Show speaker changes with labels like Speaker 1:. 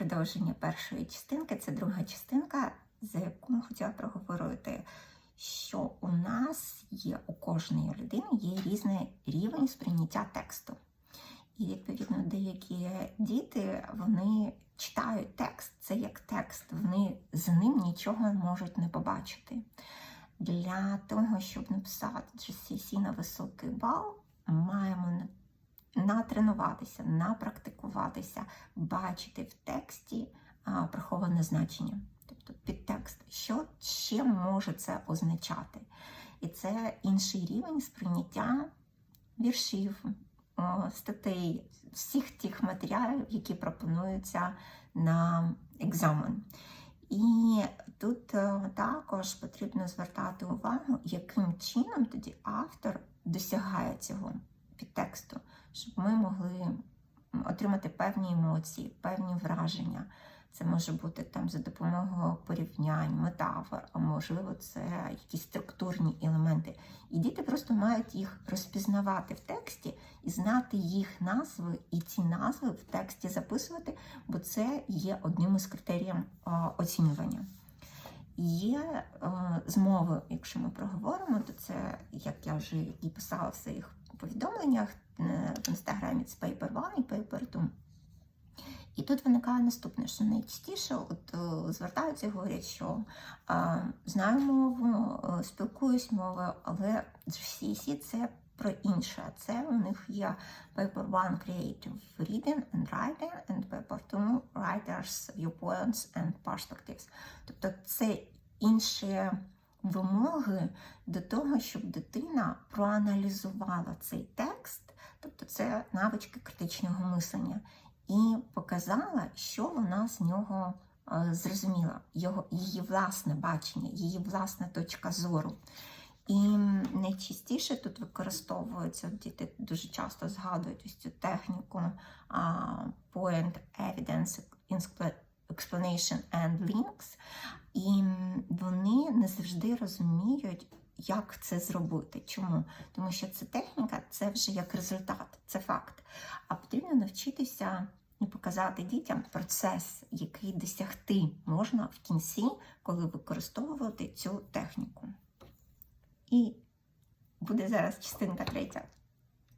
Speaker 1: продовження першої частинки. Це друга частинка, за яку я хотіла проговорити, що у нас є у кожної людини є різний рівень сприйняття тексту. І відповідно деякі діти вони читають текст, це як текст, вони за ним нічого можуть не побачити. Для того, щоб написати GCSE на високий бал, маємо натренуватися, напрактикуватися, бачити в тексті приховане значення, тобто підтекст, що ще може це означати. І це інший рівень сприйняття віршів, статей, всіх тих матеріалів, які пропонуються на екзамен. І тут е, також потрібно звертати увагу, яким чином тоді автор досягає цього підтексту, щоб ми могли отримати певні емоції, певні враження. Це може бути там за допомогою порівнянь, метафор, а можливо, це якісь структурні елементи. І діти просто мають їх розпізнавати в тексті і знати їх назви, і ці назви в тексті записувати, бо це є одним із критеріїв оцінювання. Є е, змови, якщо ми проговоримо, то це, як я вже і писала в своїх повідомленнях е, в інстаграмі, це Paper One і Paper Two. І тут виникає наступне, що найчастіше от, е, звертаються і говорять, що е, знаю мову, е, спілкуюсь мовою, але GCSE – це про інше. Це у них є Paper One Creative Reading and Writing, and Paper Two Writers Viewpoints and Perspectives. Тобто це інші вимоги до того, щоб дитина проаналізувала цей текст, тобто це навички критичного мислення, і показала, що вона з нього е, зрозуміла, його, її власне бачення, її власна точка зору. І найчастіше тут використовується, діти дуже часто згадують ось цю техніку Point Evidence Explanation and Links, і вони не завжди розуміють, як це зробити. Чому? Тому що ця техніка це вже як результат, це факт. А потрібно навчитися і показати дітям процес, який досягти можна в кінці, коли використовувати цю техніку. І буде зараз частинка третя.